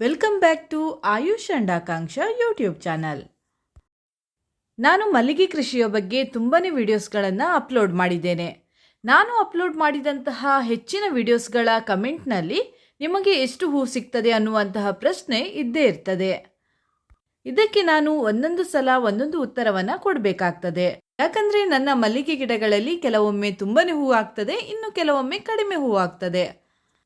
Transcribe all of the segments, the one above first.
Welcome back to Ayush and Akanksha YouTube channel ನಾನು ಮಲ್ಲಿಗೆ ಕೃಷಿಯ ಬಗ್ಗೆ ತುಂಬಾ ವಿಡಿಯೋಸ್ಗಳನ್ನು ಅಪ್ಲೋಡ್ ಮಾಡಿದ್ದೇನೆ. ನಾನು ಅಪ್ಲೋಡ್ ಮಾಡಿದಂತಹ ಹೆಚ್ಚಿನ ವಿಡಿಯೋಸ್ಗಳ ಕಮೆಂಟ್ನಲ್ಲಿ ನಿಮಗೆ ಎಷ್ಟು ಹೂ ಸಿಗ್ತದೆ ಅನ್ನುವಂತಹ ಪ್ರಶ್ನೆ ಇದ್ದೇ ಇರ್ತದೆ. ಇದಕ್ಕೆ ನಾನು ಒಂದೊಂದು ಸಲ ಒಂದೊಂದು ಉತ್ತರವನ್ನು ಕೊಡಬೇಕಾಗ್ತದೆ. ಯಾಕಂದರೆ ನನ್ನ ಮಲ್ಲಿಗೆ ಗಿಡಗಳಲ್ಲಿ ಕೆಲವೊಮ್ಮೆ ತುಂಬಾನೇ ಹೂ ಆಗ್ತದೆ, ಇನ್ನು ಕೆಲವೊಮ್ಮೆ ಕಡಿಮೆ ಹೂ ಆಗ್ತದೆ.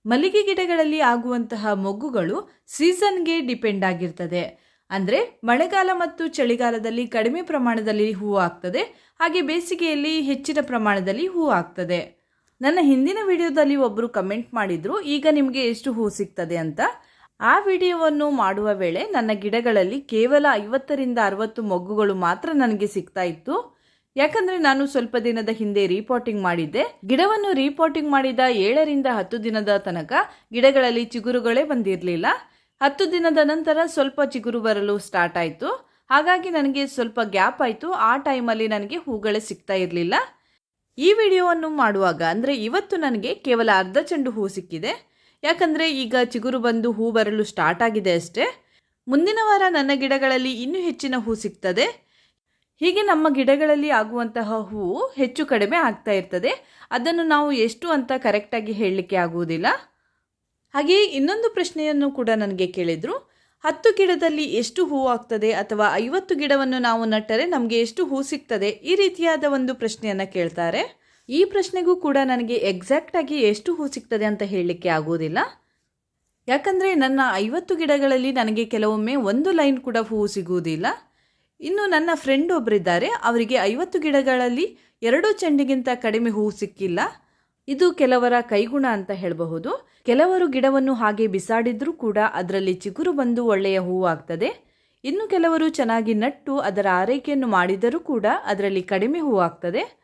ಮಲ್ಲಿಗೆ ಗಿಡಗಳಲ್ಲಿ ಆಗುವಂತಹ ಮೊಗ್ಗುಗಳು ಸೀಸನ್ಗೆ ಡಿಪೆಂಡ್ ಆಗಿರ್ತದೆ. ಅಂದರೆ ಮಳೆಗಾಲ ಮತ್ತು ಚಳಿಗಾಲದಲ್ಲಿ ಕಡಿಮೆ ಪ್ರಮಾಣದಲ್ಲಿ ಹೂವು ಆಗ್ತದೆ, ಹಾಗೆ ಬೇಸಿಗೆಯಲ್ಲಿ ಹೆಚ್ಚಿನ ಪ್ರಮಾಣದಲ್ಲಿ ಹೂವು ಆಗ್ತದೆ. ನನ್ನ ಹಿಂದಿನ ವಿಡಿಯೋದಲ್ಲಿ ಒಬ್ಬರು ಕಮೆಂಟ್ ಮಾಡಿದ್ರು, ಈಗ ನಿಮಗೆ ಎಷ್ಟು ಹೂ ಸಿಗ್ತದೆ ಅಂತ. ಆ ವಿಡಿಯೋವನ್ನು ಮಾಡುವ ವೇಳೆ ನನ್ನ ಗಿಡಗಳಲ್ಲಿ ಕೇವಲ ಐವತ್ತರಿಂದ ಅರವತ್ತು ಮೊಗ್ಗುಗಳು ಮಾತ್ರ ನನಗೆ ಸಿಗ್ತಾ ಇತ್ತು. ಯಾಕಂದ್ರೆ ನಾನು ಸ್ವಲ್ಪ ದಿನದ ಹಿಂದೆ ರೀಪೋರ್ಟಿಂಗ್ ಮಾಡಿದ್ದೆ. ಗಿಡವನ್ನು ರೀಪೋರ್ಟಿಂಗ್ ಮಾಡಿದ ಏಳರಿಂದ ಹತ್ತು ದಿನದ ತನಕ ಗಿಡಗಳಲ್ಲಿ ಚಿಗುರುಗಳೇ ಬಂದಿರಲಿಲ್ಲ. ಹತ್ತು ದಿನದ ನಂತರ ಸ್ವಲ್ಪ ಚಿಗುರು ಬರಲು ಸ್ಟಾರ್ಟ್ ಆಯಿತು. ಹಾಗಾಗಿ ನನಗೆ ಸ್ವಲ್ಪ ಗ್ಯಾಪ್ ಆಯಿತು. ಆ ಟೈಮಲ್ಲಿ ನನಗೆ ಹೂಗಳೇ ಸಿಗ್ತಾ ಇರಲಿಲ್ಲ. ಈ ವಿಡಿಯೋವನ್ನು ಮಾಡುವಾಗ ಅಂದರೆ ಇವತ್ತು ನನಗೆ ಕೇವಲ ಅರ್ಧ ಚೆಂಡು ಹೂ ಸಿಕ್ಕಿದೆ. ಯಾಕಂದರೆ ಈಗ ಚಿಗುರು ಬಂದು ಹೂ ಬರಲು ಸ್ಟಾರ್ಟ್ ಆಗಿದೆ ಅಷ್ಟೇ. ಮುಂದಿನ ವಾರ ನನ್ನ ಗಿಡಗಳಲ್ಲಿ ಇನ್ನೂ ಹೆಚ್ಚಿನ ಹೂ ಸಿಗ್ತದೆ. ಹೀಗೆ ನಮ್ಮ ಗಿಡಗಳಲ್ಲಿ ಆಗುವಂತಹ ಹೂವು ಹೆಚ್ಚು ಕಡಿಮೆ ಆಗ್ತಾ ಇರ್ತದೆ. ಅದನ್ನು ನಾವು ಎಷ್ಟು ಅಂತ ಕರೆಕ್ಟಾಗಿ ಹೇಳಲಿಕ್ಕೆ ಆಗುವುದಿಲ್ಲ. ಹಾಗೆಯೇ ಇನ್ನೊಂದು ಪ್ರಶ್ನೆಯನ್ನು ಕೂಡ ನನಗೆ ಕೇಳಿದರು. ಹತ್ತು ಗಿಡದಲ್ಲಿ ಎಷ್ಟು ಹೂವು ಆಗ್ತದೆ ಅಥವಾ ಐವತ್ತು ಗಿಡವನ್ನು ನಾವು ನಟ್ಟರೆ ನಮಗೆ ಎಷ್ಟು ಹೂ ಸಿಗ್ತದೆ? ಈ ರೀತಿಯಾದ ಒಂದು ಪ್ರಶ್ನೆಯನ್ನು ಕೇಳ್ತಾರೆ. ಈ ಪ್ರಶ್ನೆಗೂ ಕೂಡ ನನಗೆ ಎಕ್ಸಾಕ್ಟಾಗಿ ಎಷ್ಟು ಹೂ ಸಿಗ್ತದೆ ಅಂತ ಹೇಳಲಿಕ್ಕೆ ಆಗುವುದಿಲ್ಲ. ಯಾಕಂದರೆ ನನ್ನ ಐವತ್ತು ಗಿಡಗಳಲ್ಲಿ ನನಗೆ ಕೆಲವೊಮ್ಮೆ ಒಂದು ಲೈನ್ ಕೂಡ ಹೂವು ಸಿಗುವುದಿಲ್ಲ. ಇನ್ನು ನನ್ನ ಫ್ರೆಂಡ್ ಒಬ್ಬರಿದ್ದಾರೆ ಅವರಿಗೆ ಐವತ್ತು ಗಿಡಗಳಲ್ಲಿ ಎರಡು ಚೆಂಡಿಗಿಂತ ಕಡಿಮೆ ಹೂವು ಸಿಕ್ಕಿಲ್ಲ. ಇದು ಕೆಲವರ ಕೈಗುಣ ಅಂತ ಹೇಳಬಹುದು. ಕೆಲವರು ಗಿಡವನ್ನು ಹಾಗೆ ಬಿಸಾಡಿದ್ರೂ ಕೂಡ ಅದರಲ್ಲಿ ಚಿಗುರು ಬಂದು ಒಳ್ಳೆಯ ಹೂವು ಆಗ್ತದೆ. ಇನ್ನು ಕೆಲವರು ಚೆನ್ನಾಗಿ ನಟ್ಟು ಅದರ ಆರೈಕೆಯನ್ನು ಮಾಡಿದರೂ ಕೂಡ ಅದರಲ್ಲಿ ಕಡಿಮೆ ಹೂವು ಆಗ್ತದೆ.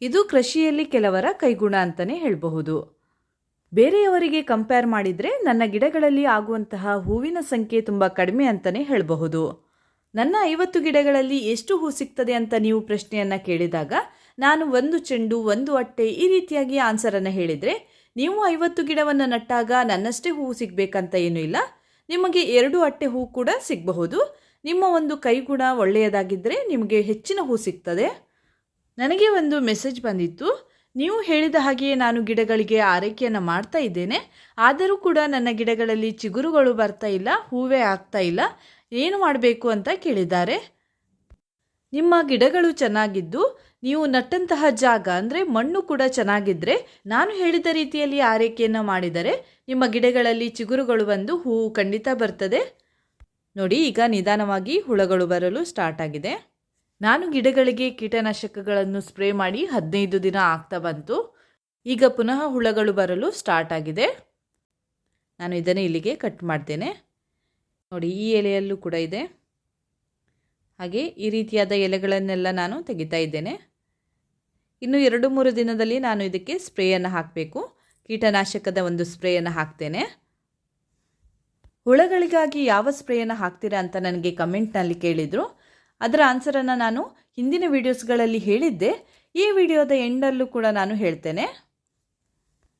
ಇದು ಕೃಷಿಯಲ್ಲಿ ಕೆಲವರ ಕೈಗುಣ ಅಂತಲೇ ಹೇಳಬಹುದು. ಬೇರೆಯವರಿಗೆ ಕಂಪೇರ್ ಮಾಡಿದರೆ ನನ್ನ ಗಿಡಗಳಲ್ಲಿ ಆಗುವಂತಹ ಹೂವಿನ ಸಂಖ್ಯೆ ತುಂಬ ಕಡಿಮೆ ಅಂತಲೇ ಹೇಳಬಹುದು. ನನ್ನ ಐವತ್ತು ಗಿಡಗಳಲ್ಲಿ ಎಷ್ಟು ಹೂ ಸಿಗ್ತದೆ ಅಂತ ನೀವು ಪ್ರಶ್ನೆಯನ್ನು ಕೇಳಿದಾಗ ನಾನು ಒಂದು ಚೆಂಡು, ಒಂದು ಅಟ್ಟೆ ಈ ರೀತಿಯಾಗಿ ಆನ್ಸರನ್ನು ಹೇಳಿದರೆ, ನೀವು ಐವತ್ತು ಗಿಡವನ್ನು ನಟ್ಟಾಗ ನನ್ನಷ್ಟೇ ಹೂವು ಸಿಗಬೇಕಂತ ಏನೂ ಇಲ್ಲ. ನಿಮಗೆ ಎರಡು ಅಟ್ಟೆ ಹೂ ಕೂಡ ಸಿಗಬಹುದು. ನಿಮ್ಮ ಒಂದು ಕೈಗುಣ ಒಳ್ಳೆಯದಾಗಿದ್ದರೆ ನಿಮಗೆ ಹೆಚ್ಚಿನ ಹೂ ಸಿಗ್ತದೆ. ನನಗೆ ಒಂದು ಮೆಸೇಜ್ ಬಂದಿತ್ತು. ನೀವು ಹೇಳಿದ ಹಾಗೆಯೇ ನಾನು ಗಿಡಗಳಿಗೆ ಆರೈಕೆಯನ್ನು ಮಾಡ್ತಾ ಇದ್ದೇನೆ. ಆದರೂ ಕೂಡ ನನ್ನ ಗಿಡಗಳಲ್ಲಿ ಚಿಗುರುಗಳು ಬರ್ತಾ ಇಲ್ಲ, ಹೂವೇ ಆಗ್ತಾ ಇಲ್ಲ. ಏನು ಮಾಡಬೇಕು ಅಂತ ಕೇಳಿದ್ದಾರೆ. ನಿಮ್ಮ ಗಿಡಗಳು ಚೆನ್ನಾಗಿದ್ದು, ನೀವು ನಟ್ಟಂತಹ ಜಾಗ ಅಂದರೆ ಮಣ್ಣು ಕೂಡ ಚೆನ್ನಾಗಿದ್ದರೆ ನಾನು ಹೇಳಿದ ರೀತಿಯಲ್ಲಿ ಆರೈಕೆಯನ್ನು ಮಾಡಿದರೆ, ನಿಮ್ಮ ಗಿಡಗಳಲ್ಲಿ ಚಿಗುರುಗಳು ಬಂದು ಹೂವು ಖಂಡಿತ ಬರ್ತದೆ. ನೋಡಿ, ಈಗ ನಿಧಾನವಾಗಿ ಹುಳಗಳು ಬರಲು ಸ್ಟಾರ್ಟ್ ಆಗಿದೆ. ನಾನು ಗಿಡಗಳಿಗೆ ಕೀಟನಾಶಕಗಳನ್ನು ಸ್ಪ್ರೇ ಮಾಡಿ ಹದಿನೈದು ದಿನ ಆಗ್ತಾ ಬಂತು. ಈಗ ಪುನಃ ಹುಳಗಳು ಬರಲು ಸ್ಟಾರ್ಟ್ ಆಗಿದೆ. ನಾನು ಇದನ್ನು ಇಲ್ಲಿಗೆ ಕಟ್ ಮಾಡ್ತೇನೆ. ನೋಡಿ, ಈ ಎಲೆಯಲ್ಲೂ ಕೂಡ ಇದೆ. ಹಾಗೆ ಈ ರೀತಿಯಾದ ಎಲೆಗಳನ್ನೆಲ್ಲ ನಾನು ತೆಗಿತಾ ಇದ್ದೇನೆ. ಇನ್ನು ಎರಡು ಮೂರು ದಿನದಲ್ಲಿ ನಾನು ಇದಕ್ಕೆ ಸ್ಪ್ರೇಯನ್ನು ಹಾಕಬೇಕು. ಕೀಟನಾಶಕದ ಒಂದು ಸ್ಪ್ರೇಯನ್ನು ಹಾಕ್ತೇನೆ. ಹುಳಗಳಿಗಾಗಿ ಯಾವ ಸ್ಪ್ರೇಯನ್ನು ಹಾಕ್ತೀರಾ ಅಂತ ನನಗೆ ಕಮೆಂಟ್ನಲ್ಲಿ ಕೇಳಿದರು. ಅದರ ಆನ್ಸರನ್ನು ನಾನು ಹಿಂದಿನ ವೀಡಿಯೋಸ್ಗಳಲ್ಲಿ ಹೇಳಿದ್ದೆ. ಈ ವಿಡಿಯೋದ ಎಂಡಲ್ಲೂ ಕೂಡ ನಾನು ಹೇಳ್ತೇನೆ.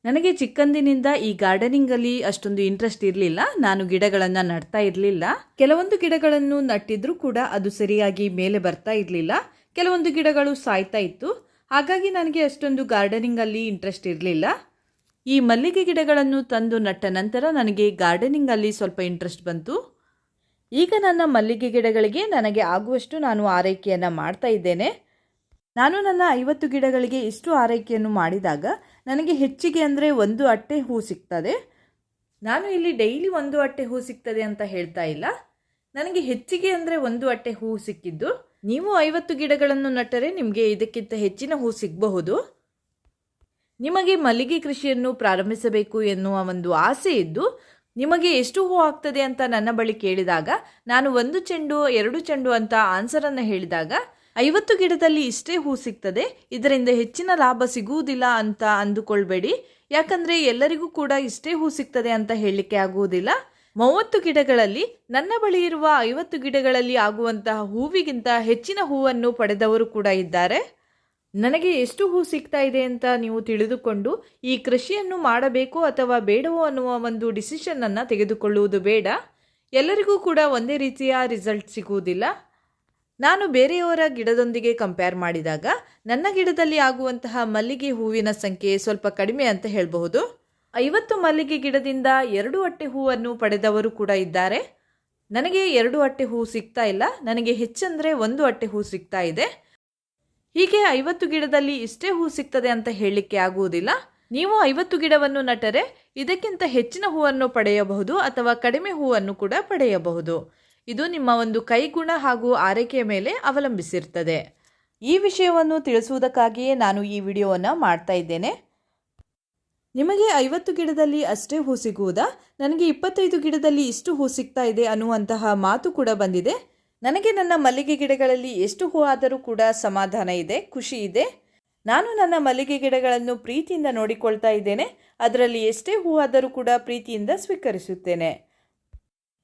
ನನಗೆ ಚಿಕ್ಕಂದಿನಿಂದ ಈ ಗಾರ್ಡನಿಂಗಲ್ಲಿ ಅಷ್ಟೊಂದು ಇಂಟ್ರೆಸ್ಟ್ ಇರಲಿಲ್ಲ. ನಾನು ಗಿಡಗಳನ್ನು ನಡ್ತಾ ಇರಲಿಲ್ಲ. ಕೆಲವೊಂದು ಗಿಡಗಳನ್ನು ನಟ್ಟಿದ್ರೂ ಕೂಡ ಅದು ಸರಿಯಾಗಿ ಮೇಲೆ ಬರ್ತಾ ಇರಲಿಲ್ಲ. ಕೆಲವೊಂದು ಗಿಡಗಳು ಸಾಯ್ತಾ ಇತ್ತು. ಹಾಗಾಗಿ ನನಗೆ ಅಷ್ಟೊಂದು ಗಾರ್ಡನಿಂಗಲ್ಲಿ ಇಂಟ್ರೆಸ್ಟ್ ಇರಲಿಲ್ಲ. ಈ ಮಲ್ಲಿಗೆ ಗಿಡಗಳನ್ನು ತಂದು ನಟ್ಟ ನಂತರ ನನಗೆ ಗಾರ್ಡನಿಂಗಲ್ಲಿ ಸ್ವಲ್ಪ ಇಂಟ್ರೆಸ್ಟ್ ಬಂತು. ಈಗ ನನ್ನ ಮಲ್ಲಿಗೆ ಗಿಡಗಳಿಗೆ ನನಗೆ ಆಗುವಷ್ಟು ನಾನು ಆರೈಕೆಯನ್ನು ಮಾಡ್ತಾ ಇದ್ದೇನೆ. ನಾನು ನನ್ನ ಐವತ್ತು ಗಿಡಗಳಿಗೆ ಇಷ್ಟು ಆರೈಕೆಯನ್ನು ಮಾಡಿದಾಗ ನನಗೆ ಹೆಚ್ಚಿಗೆ ಅಂದರೆ ಒಂದು ಅಟ್ಟೆ ಹೂ ಸಿಗ್ತದೆ. ನಾನು ಇಲ್ಲಿ ಡೈಲಿ ಒಂದು ಅಟ್ಟೆ ಹೂ ಸಿಗ್ತದೆ ಅಂತ ಹೇಳ್ತಾ ಇಲ್ಲ. ನನಗೆ ಹೆಚ್ಚಿಗೆ ಅಂದರೆ ಒಂದು ಅಟ್ಟೆ ಹೂ ಸಿಕ್ಕಿದ್ದು. ನೀವು ಐವತ್ತು ಗಿಡಗಳನ್ನು ನಟ್ಟರೆ ನಿಮಗೆ ಇದಕ್ಕಿಂತ ಹೆಚ್ಚಿನ ಹೂ ಸಿಗಬಹುದು. ನಿಮಗೆ ಮಲ್ಲಿಗೆ ಕೃಷಿಯನ್ನು ಪ್ರಾರಂಭಿಸಬೇಕು ಎನ್ನುವ ಒಂದು ಆಸೆ ಇದ್ದು, ನಿಮಗೆ ಎಷ್ಟು ಹೂ ಆಗ್ತದೆ ಅಂತ ನನ್ನ ಬಳಿ ಕೇಳಿದಾಗ, ನಾನು ಒಂದು ಚೆಂಡು, ಎರಡು ಚೆಂಡು ಅಂತ ಆನ್ಸರನ್ನು ಹೇಳಿದಾಗ ಐವತ್ತು ಗಿಡದಲ್ಲಿ ಇಷ್ಟೇ ಹೂ ಸಿಗ್ತದೆ. ಇದರಿಂದ ಹೆಚ್ಚಿನ ಲಾಭ ಸಿಗುವುದಿಲ್ಲ ಅಂತ ಅಂದುಕೊಳ್ಬೇಡಿ. ಯಾಕಂದರೆ ಎಲ್ಲರಿಗೂ ಕೂಡ ಇಷ್ಟೇ ಹೂ ಸಿಗ್ತದೆ ಅಂತ ಹೇಳಲಿಕ್ಕೆ ಆಗುವುದಿಲ್ಲ. ಮೂವತ್ತು ಗಿಡಗಳಲ್ಲಿ ನನ್ನ ಬಳಿ ಇರುವ ಐವತ್ತು ಗಿಡಗಳಲ್ಲಿ ಆಗುವಂತಹ ಹೂವಿಗಿಂತ ಹೆಚ್ಚಿನ ಹೂವನ್ನು ಪಡೆದವರು ಕೂಡ ಇದ್ದಾರೆ. ನನಗೆ ಎಷ್ಟು ಹೂ ಸಿಗ್ತಾ ಇದೆ ಅಂತ ನೀವು ತಿಳಿದುಕೊಂಡು ಈ ಕೃಷಿಯನ್ನು ಮಾಡಬೇಕು ಅಥವಾ ಬೇಡವೋ ಅನ್ನುವ ಒಂದು ಡಿಸಿಷನನ್ನು ತೆಗೆದುಕೊಳ್ಳುವುದು ಬೇಡ. ಎಲ್ಲರಿಗೂ ಕೂಡ ಒಂದೇ ರೀತಿಯ ರಿಸಲ್ಟ್ ಸಿಗುವುದಿಲ್ಲ. ನಾನು ಬೇರೆಯವರ ಗಿಡದೊಂದಿಗೆ ಕಂಪೇರ್ ಮಾಡಿದಾಗ ನನ್ನ ಗಿಡದಲ್ಲಿ ಆಗುವಂತಹ ಮಲ್ಲಿಗೆ ಹೂವಿನ ಸಂಖ್ಯೆ ಸ್ವಲ್ಪ ಕಡಿಮೆ ಅಂತ ಹೇಳಬಹುದು. ಐವತ್ತು ಮಲ್ಲಿಗೆ ಗಿಡದಿಂದ ಎರಡು ಅಟ್ಟೆ ಹೂವನ್ನು ಪಡೆದವರು ಕೂಡ ಇದ್ದಾರೆ. ನನಗೆ ಎರಡು ಅಟ್ಟೆ ಹೂ ಸಿಗ್ತಾ ಇಲ್ಲ. ನನಗೆ ಹೆಚ್ಚಂದರೆ ಒಂದು ಅಟ್ಟೆ ಹೂ ಸಿಗ್ತಾ ಇದೆ. ಹೀಗೆ ಐವತ್ತು ಗಿಡದಲ್ಲಿ ಇಷ್ಟೇ ಹೂ ಸಿಗ್ತದೆ ಅಂತ ಹೇಳಲಿಕ್ಕೆ ಆಗುವುದಿಲ್ಲ. ನೀವು ಐವತ್ತು ಗಿಡವನ್ನು ನಟರೆ ಇದಕ್ಕಿಂತ ಹೆಚ್ಚಿನ ಹೂವನ್ನು ಪಡೆಯಬಹುದು ಅಥವಾ ಕಡಿಮೆ ಹೂವನ್ನು ಕೂಡ ಪಡೆಯಬಹುದು. ಇದು ನಿಮ್ಮ ಒಂದು ಕೈಗುಣ ಹಾಗೂ ಆರೈಕೆಯ ಮೇಲೆ ಅವಲಂಬಿಸಿರ್ತದೆ. ಈ ವಿಷಯವನ್ನು ತಿಳಿಸುವುದಕ್ಕಾಗಿಯೇ ನಾನು ಈ ವಿಡಿಯೋವನ್ನು ಮಾಡ್ತಾ ಇದ್ದೇನೆ. ನಿಮಗೆ ಐವತ್ತು ಗಿಡದಲ್ಲಿ ಅಷ್ಟೇ ಹೂ ಸಿಗುವುದಾ? ನನಗೆ ಇಪ್ಪತ್ತೈದು ಗಿಡದಲ್ಲಿ ಇಷ್ಟು ಹೂ ಸಿಗ್ತಾ ಇದೆ ಅನ್ನುವಂತಹ ಮಾತು ಕೂಡ ಬಂದಿದೆ. ನನಗೆ ನನ್ನ ಮಲ್ಲಿಗೆ ಗಿಡಗಳಲ್ಲಿ ಎಷ್ಟು ಹೂ ಆದರೂ ಕೂಡ ಸಮಾಧಾನ ಇದೆ, ಖುಷಿ ಇದೆ. ನಾನು ನನ್ನ ಮಲ್ಲಿಗೆ ಗಿಡಗಳನ್ನು ಪ್ರೀತಿಯಿಂದ ನೋಡಿಕೊಳ್ತಾ ಇದ್ದೇನೆ. ಅದರಲ್ಲಿ ಎಷ್ಟೇ ಹೂ ಆದರೂ ಕೂಡ ಪ್ರೀತಿಯಿಂದ ಸ್ವೀಕರಿಸುತ್ತೇನೆ.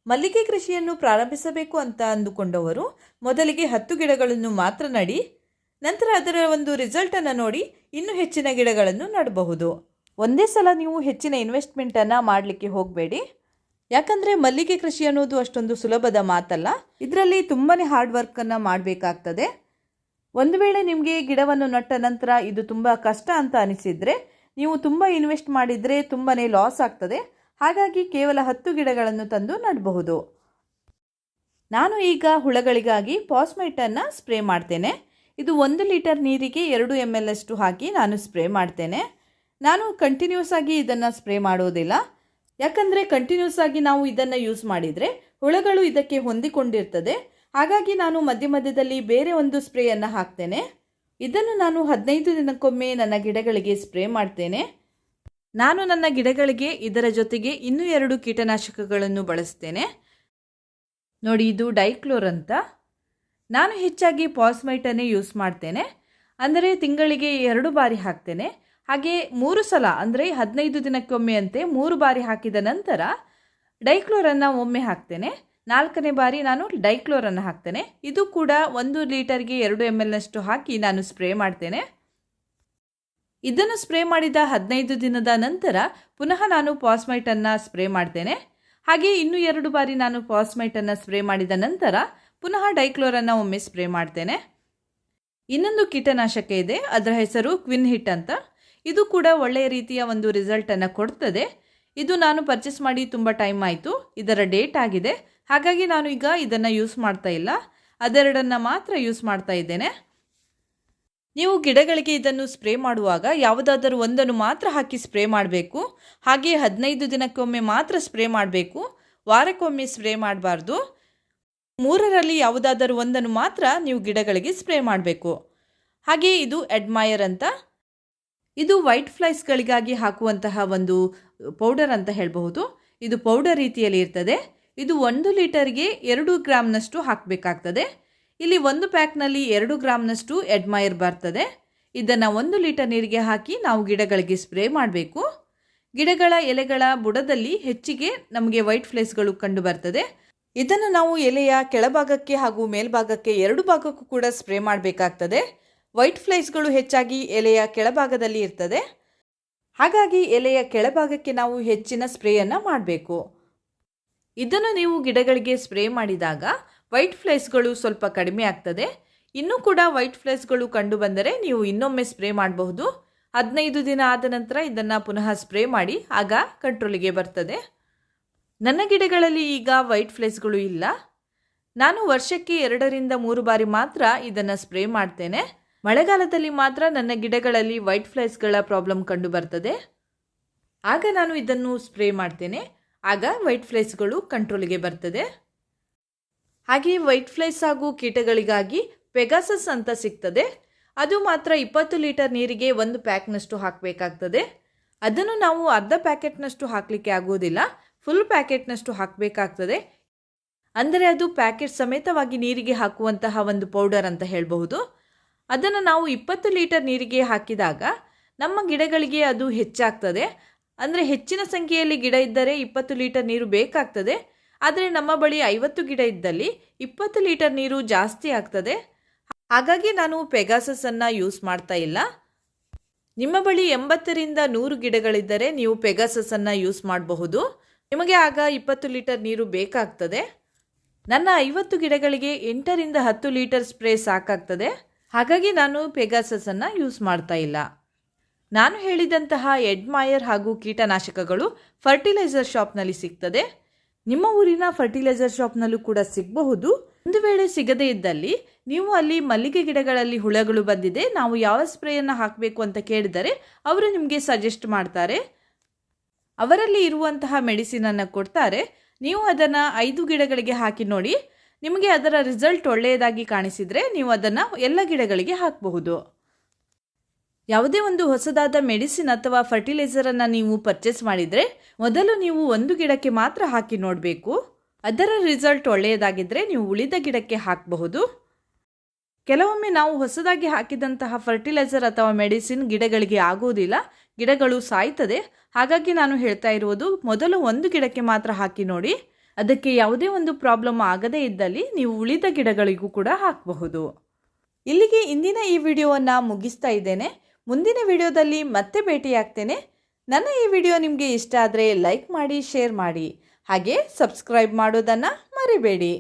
ಮಲ್ಲಿಗೆ ಕೃಷಿಯನ್ನು ಪ್ರಾರಂಭಿಸಬೇಕು ಅಂತ ಅಂದುಕೊಂಡವರು ಮೊದಲಿಗೆ ಹತ್ತು ಗಿಡಗಳನ್ನು ಮಾತ್ರ ನಡಿ, ನಂತರ ಅದರ ಒಂದು ರಿಸಲ್ಟನ್ನು ನೋಡಿ ಇನ್ನೂ ಹೆಚ್ಚಿನ ಗಿಡಗಳನ್ನು ನಡಬಹುದು. ಒಂದೇ ಸಲ ನೀವು ಹೆಚ್ಚಿನ ಇನ್ವೆಸ್ಟ್ಮೆಂಟನ್ನು ಮಾಡಲಿಕ್ಕೆ ಹೋಗಬೇಡಿ. ಯಾಕಂದರೆ ಮಲ್ಲಿಗೆ ಕೃಷಿ ಅನ್ನೋದು ಅಷ್ಟೊಂದು ಸುಲಭದ ಮಾತಲ್ಲ, ಇದರಲ್ಲಿ ತುಂಬಾ ಹಾರ್ಡ್ ವರ್ಕನ್ನು ಮಾಡಬೇಕಾಗ್ತದೆ. ಒಂದು ವೇಳೆ ನಿಮಗೆ ಗಿಡವನ್ನು ನಟ್ಟ ನಂತರ ಇದು ತುಂಬ ಕಷ್ಟ ಅಂತ ಅನಿಸಿದರೆ, ನೀವು ತುಂಬ ಇನ್ವೆಸ್ಟ್ ಮಾಡಿದರೆ ತುಂಬಾ ಲಾಸ್ ಆಗ್ತದೆ. ಹಾಗಾಗಿ ಕೇವಲ ಹತ್ತು ಗಿಡಗಳನ್ನು ತಂದು ನಡಬಹುದು. ನಾನು ಈಗ ಹುಳಗಳಿಗಾಗಿ ಪಾಸ್ಮೈಟನ್ನು ಸ್ಪ್ರೇ ಮಾಡ್ತೇನೆ. ಇದು ಒಂದು ಲೀಟರ್ ನೀರಿಗೆ ಎರಡು ಎಂ ಎಲ್ ಅಷ್ಟು ಹಾಕಿ ನಾನು ಸ್ಪ್ರೇ ಮಾಡ್ತೇನೆ. ನಾನು ಕಂಟಿನ್ಯೂಸ್ ಆಗಿ ಇದನ್ನು ಸ್ಪ್ರೇ ಮಾಡೋದಿಲ್ಲ. ಯಾಕಂದರೆ ಕಂಟಿನ್ಯೂಸ್ ಆಗಿ ನಾವು ಇದನ್ನು ಯೂಸ್ ಮಾಡಿದರೆ ಹುಳಗಳು ಇದಕ್ಕೆ ಹೊಂದಿಕೊಂಡಿರ್ತದೆ. ಹಾಗಾಗಿ ನಾನು ಮಧ್ಯ ಮಧ್ಯದಲ್ಲಿ ಬೇರೆ ಒಂದು ಸ್ಪ್ರೇಯನ್ನು ಹಾಕ್ತೇನೆ. ಇದನ್ನು ನಾನು ಹದಿನೈದು ದಿನಕ್ಕೊಮ್ಮೆ ನನ್ನ ಗಿಡಗಳಿಗೆ ಸ್ಪ್ರೇ ಮಾಡ್ತೇನೆ. ನಾನು ನನ್ನ ಗಿಡಗಳಿಗೆ ಇದರ ಜೊತೆಗೆ ಇನ್ನೂ ಎರಡು ಕೀಟನಾಶಕಗಳನ್ನು ಬಳಸ್ತೇನೆ ನೋಡಿ, ಇದು ಡೈಕ್ಲೋರ್ ಅಂತ. ನಾನು ಹೆಚ್ಚಾಗಿ ಪಾಸ್ಮೈಟನ್ನೇ ಯೂಸ್ ಮಾಡ್ತೇನೆ. ಅಂದರೆ ತಿಂಗಳಿಗೆ ಎರಡು ಬಾರಿ ಹಾಕ್ತೇನೆ. ಹಾಗೆ ಮೂರು ಸಲ, ಅಂದರೆ ಹದಿನೈದು ದಿನಕ್ಕೊಮ್ಮೆ ಅಂತೆ ಮೂರು ಬಾರಿ ಹಾಕಿದ ನಂತರ ಡೈಕ್ಲೋರನ್ನು ಒಮ್ಮೆ ಹಾಕ್ತೇನೆ. ನಾಲ್ಕನೇ ಬಾರಿ ನಾನು ಡೈಕ್ಲೋರನ್ನು ಹಾಕ್ತೇನೆ. ಇದು ಕೂಡ ಒಂದು ಲೀಟರ್ಗೆ ಎರಡು ಎಂ ಎಲ್ನಷ್ಟು ಹಾಕಿ ನಾನು ಸ್ಪ್ರೇ ಮಾಡ್ತೇನೆ. ಇದನ್ನು ಸ್ಪ್ರೇ ಮಾಡಿದ ಹದಿನೈದು ದಿನದ ನಂತರ ಪುನಃ ನಾನು ಪಾಸ್ಮೈಟನ್ನು ಸ್ಪ್ರೇ ಮಾಡ್ತೇನೆ. ಹಾಗೆ ಇನ್ನೂ ಎರಡು ಬಾರಿ ನಾನು ಪಾಸ್ಮೈಟನ್ನು ಸ್ಪ್ರೇ ಮಾಡಿದ ನಂತರ ಪುನಃ ಡೈಕ್ಲೋರನ್ನು ಒಮ್ಮೆ ಸ್ಪ್ರೇ ಮಾಡ್ತೇನೆ. ಇನ್ನೊಂದು ಕೀಟನಾಶಕ ಇದೆ, ಅದರ ಹೆಸರು ಕ್ವಿನ್ ಹಿಟ್ ಅಂತ. ಇದು ಕೂಡ ಒಳ್ಳೆಯ ರೀತಿಯ ಒಂದು ರಿಸಲ್ಟನ್ನು ಕೊಡ್ತದೆ. ಇದು ನಾನು ಪರ್ಚೇಸ್ ಮಾಡಿ ತುಂಬ ಟೈಮ್ ಆಯಿತು, ಇದರ ಡೇಟ್ ಆಗಿದೆ. ಹಾಗಾಗಿ ನಾನು ಈಗ ಇದನ್ನು ಯೂಸ್ ಮಾಡ್ತಾ ಇಲ್ಲ. ಅದೆರಡನ್ನು ಮಾತ್ರ ಯೂಸ್ ಮಾಡ್ತಾ ಇದ್ದೇನೆ. ನೀವು ಗಿಡಗಳಿಗೆ ಇದನ್ನು ಸ್ಪ್ರೇ ಮಾಡುವಾಗ ಯಾವುದಾದರೂ ಒಂದನ್ನು ಮಾತ್ರ ಹಾಕಿ ಸ್ಪ್ರೇ ಮಾಡಬೇಕು. ಹಾಗೆ ಹದಿನೈದು ದಿನಕ್ಕೊಮ್ಮೆ ಮಾತ್ರ ಸ್ಪ್ರೇ ಮಾಡಬೇಕು. ವಾರಕ್ಕೊಮ್ಮೆ ಸ್ಪ್ರೇ ಮಾಡಬಾರ್ದು. ಮೂರರಲ್ಲಿ ಯಾವುದಾದರೂ ಒಂದನ್ನು ಮಾತ್ರ ನೀವು ಗಿಡಗಳಿಗೆ ಸ್ಪ್ರೇ ಮಾಡಬೇಕು. ಹಾಗೆ ಇದು ಅಡ್ಮೈರ್ ಅಂತ. ಇದು ವೈಟ್ ಫ್ಲೈಸ್ಗಳಿಗಾಗಿ ಹಾಕುವಂತಹ ಒಂದು ಪೌಡರ್ ಅಂತ ಹೇಳಬಹುದು. ಇದು ಪೌಡರ್ ರೀತಿಯಲ್ಲಿ ಇರ್ತದೆ. ಇದು ಒಂದು ಲೀಟರ್ಗೆ ಎರಡು ಗ್ರಾಮ್ನಷ್ಟು ಹಾಕಬೇಕಾಗ್ತದೆ. ಇಲ್ಲಿ ಒಂದು ಪ್ಯಾಕ್ನಲ್ಲಿ ಎರಡು ಗ್ರಾಮ್ನಷ್ಟು ಎಡ್ಮೈರ್ ಬರ್ತದೆ. ಇದನ್ನು ಒಂದು ಲೀಟರ್ ನೀರಿಗೆ ಹಾಕಿ ನಾವು ಗಿಡಗಳಿಗೆ ಸ್ಪ್ರೇ ಮಾಡಬೇಕು. ಗಿಡಗಳ ಎಲೆಗಳ ಬುಡದಲ್ಲಿ ಹೆಚ್ಚಿಗೆ ನಮಗೆ ವೈಟ್ ಫ್ಲೇಸ್ಗಳು ಕಂಡು ಬರ್ತದೆ. ಇದನ್ನು ನಾವು ಎಲೆಯ ಕೆಳಭಾಗಕ್ಕೆ ಹಾಗೂ ಮೇಲ್ಭಾಗಕ್ಕೆ ಎರಡು ಭಾಗಕ್ಕೂ ಕೂಡ ಸ್ಪ್ರೇ ಮಾಡಬೇಕಾಗ್ತದೆ. ವೈಟ್ ಫ್ಲೈಸ್ಗಳು ಹೆಚ್ಚಾಗಿ ಎಲೆಯ ಕೆಳಭಾಗದಲ್ಲಿ ಇರ್ತದೆ. ಹಾಗಾಗಿ ಎಲೆಯ ಕೆಳಭಾಗಕ್ಕೆ ನಾವು ಹೆಚ್ಚಿನ ಸ್ಪ್ರೇಯನ್ನು ಮಾಡಬೇಕು. ಇದನ್ನು ನೀವು ಗಿಡಗಳಿಗೆ ಸ್ಪ್ರೇ ಮಾಡಿದಾಗ ವೈಟ್ ಫ್ಲೇಸ್ಗಳು ಸ್ವಲ್ಪ ಕಡಿಮೆ ಆಗ್ತದೆ. ಇನ್ನೂ ಕೂಡ ವೈಟ್ ಫ್ಲೇಸ್ಗಳು ಕಂಡು ಬಂದರೆ ನೀವು ಇನ್ನೊಮ್ಮೆ ಸ್ಪ್ರೇ ಮಾಡಬಹುದು. ಹದಿನೈದು ದಿನ ಆದ ನಂತರ ಇದನ್ನು ಪುನಃ ಸ್ಪ್ರೇ ಮಾಡಿ, ಆಗ ಕಂಟ್ರೋಲಿಗೆ ಬರ್ತದೆ. ನನ್ನ ಗಿಡಗಳಲ್ಲಿ ಈಗ ವೈಟ್ ಫ್ಲೇಸ್ಗಳು ಇಲ್ಲ. ನಾನು ವರ್ಷಕ್ಕೆ ಎರಡರಿಂದ ಮೂರು ಬಾರಿ ಮಾತ್ರ ಇದನ್ನು ಸ್ಪ್ರೇ ಮಾಡ್ತೇನೆ. ಮಳೆಗಾಲದಲ್ಲಿ ಮಾತ್ರ ನನ್ನ ಗಿಡಗಳಲ್ಲಿ ವೈಟ್ ಫ್ಲೈಸ್ಗಳ ಪ್ರಾಬ್ಲಮ್ ಕಂಡು ಬರ್ತದೆ. ಆಗ ನಾನು ಇದನ್ನು ಸ್ಪ್ರೇ ಮಾಡ್ತೇನೆ. ಆಗ ವೈಟ್ ಫ್ಲೈಸ್ಗಳು ಕಂಟ್ರೋಲಿಗೆ ಬರ್ತದೆ. ಹಾಗೆ ವೈಟ್ ಫ್ಲೈಸ್ ಹಾಗೂ ಕೀಟಗಳಿಗಾಗಿ ಪೆಗಾಸಸ್ ಅಂತ ಸಿಗ್ತದೆ. ಅದು ಮಾತ್ರ ಇಪ್ಪತ್ತು ಲೀಟರ್ ನೀರಿಗೆ ಒಂದು ಪ್ಯಾಕ್ನಷ್ಟು ಹಾಕಬೇಕಾಗ್ತದೆ. ಅದನ್ನು ನಾವು ಅರ್ಧ ಪ್ಯಾಕೆಟ್ನಷ್ಟು ಹಾಕಲಿಕ್ಕೆ ಆಗೋದಿಲ್ಲ. ಫುಲ್ ಪ್ಯಾಕೆಟ್ನಷ್ಟು ಹಾಕಬೇಕಾಗ್ತದೆ. ಅಂದರೆ ಅದು ಪ್ಯಾಕೆಟ್ ಸಮೇತವಾಗಿ ನೀರಿಗೆ ಹಾಕುವಂತಹ ಒಂದು ಪೌಡರ್ ಅಂತ ಹೇಳಬಹುದು. ಅದನ್ನು ನಾವು ಇಪ್ಪತ್ತು ಲೀಟರ್ ನೀರಿಗೆ ಹಾಕಿದಾಗ ನಮ್ಮ ಗಿಡಗಳಿಗೆ ಅದು ಹೆಚ್ಚಾಗ್ತದೆ. ಅಂದರೆ ಹೆಚ್ಚಿನ ಸಂಖ್ಯೆಯಲ್ಲಿ ಗಿಡ ಇದ್ದರೆ ಇಪ್ಪತ್ತು ಲೀಟರ್ ನೀರು ಬೇಕಾಗ್ತದೆ. ಆದರೆ ನಮ್ಮ ಬಳಿ ಐವತ್ತು ಗಿಡ ಇದ್ದಲ್ಲಿ ಇಪ್ಪತ್ತು ಲೀಟರ್ ನೀರು ಜಾಸ್ತಿ ಆಗ್ತದೆ. ಹಾಗಾಗಿ ನಾನು ಪೆಗಾಸಸನ್ನು ಯೂಸ್ ಮಾಡ್ತಾ ಇಲ್ಲ. ನಿಮ್ಮ ಬಳಿ ಎಂಬತ್ತರಿಂದ ನೂರು ಗಿಡಗಳಿದ್ದರೆ ನೀವು ಪೆಗಾಸಸನ್ನು ಯೂಸ್ ಮಾಡಬಹುದು. ನಿಮಗೆ ಆಗ ಇಪ್ಪತ್ತು ಲೀಟರ್ ನೀರು ಬೇಕಾಗ್ತದೆ. ನನ್ನ ಐವತ್ತು ಗಿಡಗಳಿಗೆ ಎಂಟರಿಂದ ಹತ್ತು ಲೀಟರ್ ಸ್ಪ್ರೇ ಸಾಕಾಗ್ತದೆ. ಹಾಗಾಗಿ ನಾನು ಪೆಗಾಸಸನ್ನು ಯೂಸ್ ಮಾಡ್ತಾ ಇಲ್ಲ. ನಾನು ಹೇಳಿದಂತಹ ಎಡ್ಮಾಯರ್ ಹಾಗೂ ಕೀಟನಾಶಕಗಳು ಫರ್ಟಿಲೈಸರ್ ಶಾಪ್ನಲ್ಲಿ ಸಿಗ್ತದೆ. ನಿಮ್ಮ ಊರಿನ ಫರ್ಟಿಲೈಸರ್ ಶಾಪ್ನಲ್ಲೂ ಕೂಡ ಸಿಗಬಹುದು. ಒಂದು ವೇಳೆ ಸಿಗದೇ ಇದ್ದಲ್ಲಿ ನೀವು ಅಲ್ಲಿ ಮಲ್ಲಿಗೆ ಗಿಡಗಳಲ್ಲಿ ಹುಳಗಳು ಬಂದಿದೆ, ನಾವು ಯಾವ ಸ್ಪ್ರೇಯನ್ನು ಹಾಕಬೇಕು ಅಂತ ಕೇಳಿದರೆ ಅವರು ನಿಮಗೆ ಸಜೆಸ್ಟ್ ಮಾಡ್ತಾರೆ. ಅವರಲ್ಲಿ ಇರುವಂತಹ ಮೆಡಿಸಿನನ್ನು ಕೊಡ್ತಾರೆ. ನೀವು ಅದನ್ನು ಐದು ಗಿಡಗಳಿಗೆ ಹಾಕಿ ನೋಡಿ, ನಿಮಗೆ ಅದರ ರಿಸಲ್ಟ್ ಒಳ್ಳೆಯದಾಗಿ ಕಾಣಿಸಿದರೆ ನೀವು ಅದನ್ನು ಎಲ್ಲ ಗಿಡಗಳಿಗೆ ಹಾಕಬಹುದು. ಯಾವುದೇ ಒಂದು ಹೊಸದಾದ ಮೆಡಿಸಿನ್ ಅಥವಾ ಫರ್ಟಿಲೈಸರನ್ನು ನೀವು ಪರ್ಚೇಸ್ ಮಾಡಿದರೆ ಮೊದಲು ನೀವು ಒಂದು ಗಿಡಕ್ಕೆ ಮಾತ್ರ ಹಾಕಿ ನೋಡಬೇಕು. ಅದರ ರಿಸಲ್ಟ್ ಒಳ್ಳೆಯದಾಗಿದ್ದರೆ ನೀವು ಉಳಿದ ಗಿಡಕ್ಕೆ ಹಾಕಬಹುದು. ಕೆಲವೊಮ್ಮೆ ನಾವು ಹೊಸದಾಗಿ ಹಾಕಿದಂತಹ ಫರ್ಟಿಲೈಸರ್ ಅಥವಾ ಮೆಡಿಸಿನ್ ಗಿಡಗಳಿಗೆ ಆಗುವುದಿಲ್ಲ, ಗಿಡಗಳು ಸಾಯ್ತದೆ. ಹಾಗಾಗಿ ನಾನು ಹೇಳ್ತಾ ಇರುವುದು ಮೊದಲು ಒಂದು ಗಿಡಕ್ಕೆ ಮಾತ್ರ ಹಾಕಿ ನೋಡಿ. ಅದಕ್ಕೆ ಯಾವುದೇ ಒಂದು ಪ್ರಾಬ್ಲಮ್ ಆಗದೇ ಇದ್ದಲ್ಲಿ ನೀವು ಉಳಿದ ಗಿಡಗಳಿಗೂ ಕೂಡ ಹಾಕಬಹುದು. ಇಲ್ಲಿಗೆ ಇಂದಿನ ಈ ವಿಡಿಯೋವನ್ನು ಮುಗಿಸ್ತಾ ಇದ್ದೇನೆ. ಮುಂದಿನ ವಿಡಿಯೋದಲ್ಲಿ ಮತ್ತೆ ಭೇಟಿಯಾಗ್ತೇನೆ. ನನ್ನ ಈ ವಿಡಿಯೋ ನಿಮಗೆ ಇಷ್ಟ ಆದರೆ ಲೈಕ್ ಮಾಡಿ, ಶೇರ್ ಮಾಡಿ. ಹಾಗೆ ಸಬ್ಸ್ಕ್ರೈಬ್ ಮಾಡೋದನ್ನು ಮರಿಬೇಡಿ.